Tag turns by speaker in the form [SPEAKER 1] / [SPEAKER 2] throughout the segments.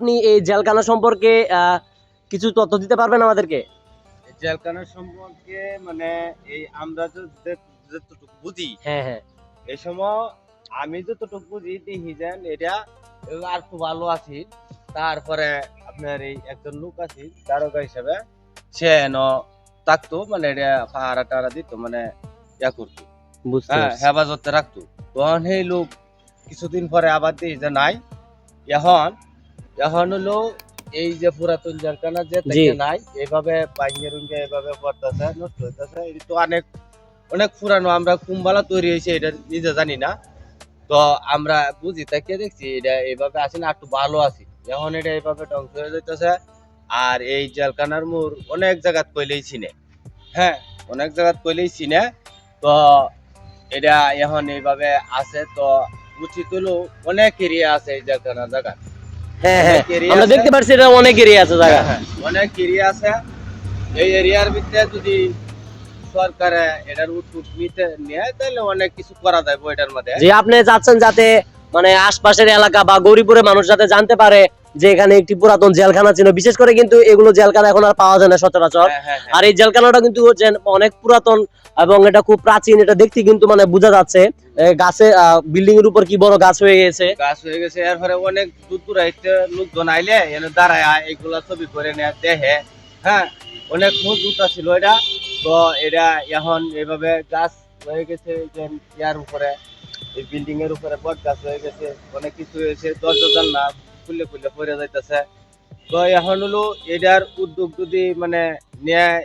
[SPEAKER 1] আপনি এই জেলখানা সম্পর্কে কিছু তথ্য দিতে পারবেন আমাদেরকে?
[SPEAKER 2] জেলখানা সম্পর্কে মানে এই আমরা যতটুকু বুঝি
[SPEAKER 1] হ্যাঁ হ্যাঁ।
[SPEAKER 2] এই সময় আমি যতটুকু বুঝি দেখি যেন এটা আর খুব ভালো আছি। তারপরে আপনার এই একজন লোক আছে দারোগা হিসাবে সে ন থাকতো মানে এটা পাহারা টাহারা দিত মানে ইয়া করতো। হ্যাঁ হেফাজতে রাখতো। তখন সেই লোক কিছুদিন পরে আবার দেখি যে নাই। এখন এখন হলো এই যে পুরাতন জেলখানা যে থেকে নাই এভাবে বাইঙ্গে রুঙ্গে এভাবে পড়তেছে নষ্ট হইতেছে। এটা তো অনেক অনেক পুরানো আমরা কুম্বালা তৈরি হয়েছে এটা নিজে জানি না। তো আমরা বুঝি তাকে দেখছি এটা এইভাবে আসি না একটু ভালো আছি। এখন এটা এইভাবে ধ্বংস হয়ে যাইতেছে আর এই জেলখানার মোড় অনেক জায়গাত কইলেই চিনে। হ্যাঁ অনেক জায়গাত কইলেই চিনে। তো এটা এখন এইভাবে আছে তো উচিত হলো অনেক এরিয়া আছে এই জেলখানা জায়গা
[SPEAKER 1] হ্যাঁ হ্যাঁ। আমরা। দেখতে পাচ্ছি এটা অনেক এরিয়া আছে জায়গা।
[SPEAKER 2] হ্যাঁ, অনেক এরিয়া আছে। এই এরিয়ার ভিতরে যদি সরকার এটার উদ্যোগ নিতে নেয় তাহলে অনেক কিছু করা যাবে এটার মধ্যে।
[SPEAKER 1] যে আপনি যাচ্ছেন যাতে মানে আশপাশের এলাকা বা গরিবের মানুষ যাতে জানতে পারে যে এখানে একটি পুরাতন জেলখানা ছিল। বিশেষ করে কিন্তু এগুলো জেলখানা এখন আর পাওয়া যায় না সচরাচর।
[SPEAKER 2] হ্যাঁ, হ্যাঁ, হ্যাঁ।
[SPEAKER 1] আর এই জেলখানাটা কিন্তু অনেক পুরাতন এবং এটা খুব প্রাচীন এটা দেখতে কিন্তু মানে বোঝা যাচ্ছে। গাছে বিল্ডিং এর উপর কি বড় গাছ হয়ে গেছে।
[SPEAKER 2] গাছ হয়ে গেছে এরপরে অনেক দূর দূর আইতে লোকজন আইলে এনে দাঁড়ায় এগুলা ছবি করে নেয় দেখে। হ্যাঁ অনেক মজবুত ছিল এটা। তো এটা এখন এভাবে গাছ হয়ে গেছে যে ইয়ার উপরে এই বিল্ডিং এর উপরে বট গাছ হয়ে গেছে অনেক কিছু হয়েছে দরজা জানলা খুলে খুলে পড়ে যাইতেছে। তো এখন হলো এটার উদ্যোগ যদি মানে নেয়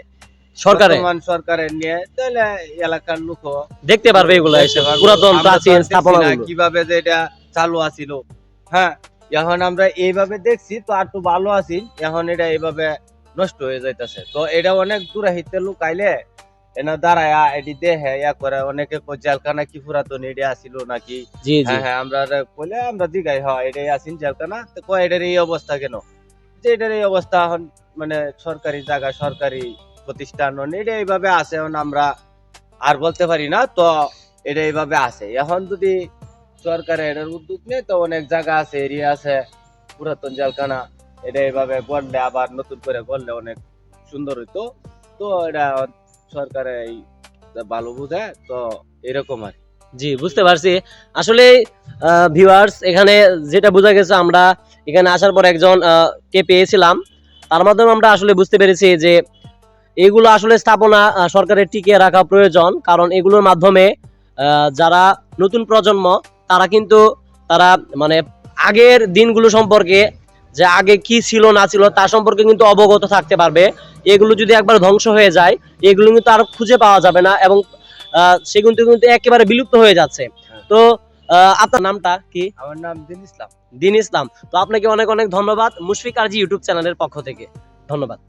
[SPEAKER 1] সরকারে?
[SPEAKER 2] সরকারের নিয়ে তাহলে এলাকার লোক
[SPEAKER 1] দেখতে পারবে এগুলো এসে
[SPEAKER 2] দেখতে পারব।
[SPEAKER 1] পুরাতন প্রাচীন স্থাপনা
[SPEAKER 2] কীভাবে যে এটা চালু আছিল। হ্যাঁ এখন আমরা এইভাবে দেখছি তো আর তো ভালো আছি এখন এটা এইভাবে নষ্ট হয়ে যাইতেছে। তো এটা অনেক দূরে লোক আইলে এনা দাঁড়ায় এটি ইয়া করে অনেকে জেলখানা কি পুরাতন? এটা আসিল নাকি?
[SPEAKER 1] জি জি।
[SPEAKER 2] হ্যাঁ হ্যাঁ আমরা কইলে আমরা দিগাই হয় এটাই আসিন জেলখানা। তো কয় এটার এই অবস্থা কেন? যে এটার এই অবস্থা এখন মানে সরকারি জায়গা সরকারি প্রতিষ্ঠান মানে এটা এইভাবে আছে এখন আমরা আর বলতে পারি না তো এটা এইভাবে আছে। এখন যদি সরকারে এটার উদ্যোগ নেই তো অনেক জায়গা আছে এরিয়া আছে পুরাতন জেলখানা এটা এইভাবে গড়লে আবার নতুন করে গড়লে অনেক সুন্দর হইতো। তো এটা সরকারে এই ভালো বুঝে, তো এরকম আর
[SPEAKER 1] জি, বুঝতে পারছি। আসলে ভিউয়ার্স এখানে যেটা বোঝা গেছে, আমরা এখানে আসার পর একজন কে পেয়েছিলাম। তার মাধ্যমে আমরা আসলে বুঝতে পেরেছি যে, এগুলো আসলে স্থাপনা সরকারের টিকিয়ে রাখা প্রয়োজন। কারণ এগুলোর মাধ্যমে যারা নতুন প্রজন্ম, তারা কিন্তু, তারা মানে আগের দিনগুলো সম্পর্কে যে আগে কি ছিল না ছিল তা সম্পর্কে কিন্তু অবগত থাকতে পারবে। এগুলো যদি একবার ধ্বংস হয়ে যায় এগুলো কিন্তু আর খুঁজে পাওয়া যাবে না এবং আহ, সেগুলো কিন্তু একেবারে বিলুপ্ত হয়ে যাচ্ছে। তো আহ, আপনার নামটা কি?
[SPEAKER 2] আমার নাম দিন ইসলাম।
[SPEAKER 1] দিন ইসলাম। তো আপনাকে অনেক অনেক ধন্যবাদ মুশফিক আরজি ইউটিউব চ্যানেলের পক্ষ থেকে। ধন্যবাদ।